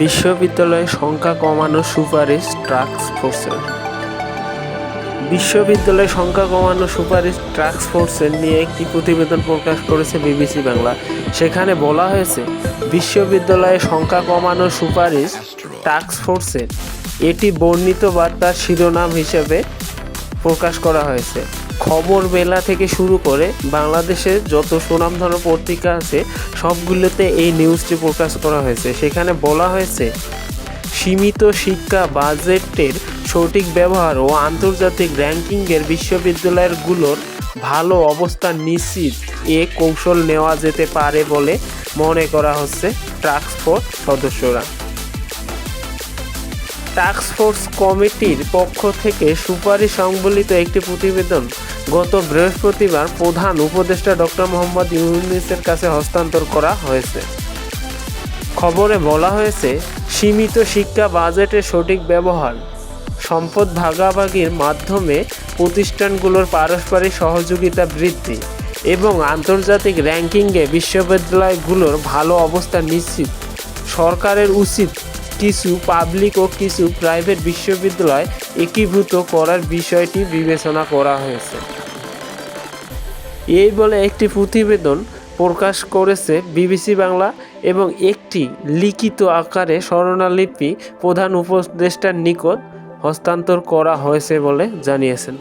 বিশ্ববিদ্যালয়ে সংখ্যা কমানোর সুপারিশ টাস্ক ফোর্সের। বিশ্ববিদ্যালয়ে সংখ্যা কমানোর সুপারিশ টাস্ক ফোর্সের নিয়ে একটি প্রতিবেদন প্রকাশ করেছে বিবিসি বাংলা। সেখানে বলা হয়েছে বিশ্ববিদ্যালয়ে সংখ্যা কমানোর সুপারিশ টাস্ক ফোর্সের। এটি বর্ণিত বার্তার শিরোনাম হিসেবে প্রকাশ করা হয়েছে। খবর বেলা থেকে শুরু করে বাংলাদেশের যত সুনামধন্য পত্রিকা আছে, সবগুলোতে এই নিউজটি প্রকাশ করা হয়েছে। সেখানে বলা হয়েছে, সীমিত শিক্ষা বাজেটের সঠিক ব্যবহার ও আন্তর্জাতিক র্যাঙ্কিংয়ের বিশ্ববিদ্যালয়গুলোর ভালো অবস্থান নিশ্চিত এ কৌশল নেওয়া যেতে পারে বলে মনে করা হচ্ছে টাস্ক ফোর্স সদস্যরা। টাস্ক ফোর্স কমিটির পক্ষ থেকে সুপারিশ সংবলিত একটি প্রতিবেদন গত বৃহস্পতিবার প্রধান উপদেষ্টা ডক্টর মোহাম্মদ ইউনুসের কাছে হস্তান্তর করা হয়েছে। খবরে বলা হয়েছে, সীমিত শিক্ষা বাজেটের সঠিক ব্যবহার, সম্পদ ভাগাভাগির মাধ্যমে প্রতিষ্ঠানগুলোর পারস্পরিক সহযোগিতা বৃদ্ধি এবং আন্তর্জাতিক র্যাঙ্কিংয়ে বিশ্ববিদ্যালয়গুলোর ভালো অবস্থান নিশ্চিত, সরকারের উচিত কিছু পাবলিক ও কিছু প্রাইভেট বিশ্ববিদ্যালয় একীভূত করার বিষয়টি বিবেচনা করা হয়েছে। এই বলে একটি প্রতিবেদন প্রকাশ করেছে বিবিসি বাংলা এবং একটি লিখিত আকারে স্মরণালিপি প্রধান উপদেষ্টার নিকট হস্তান্তর করা হয়েছে বলে জানিয়েছেন।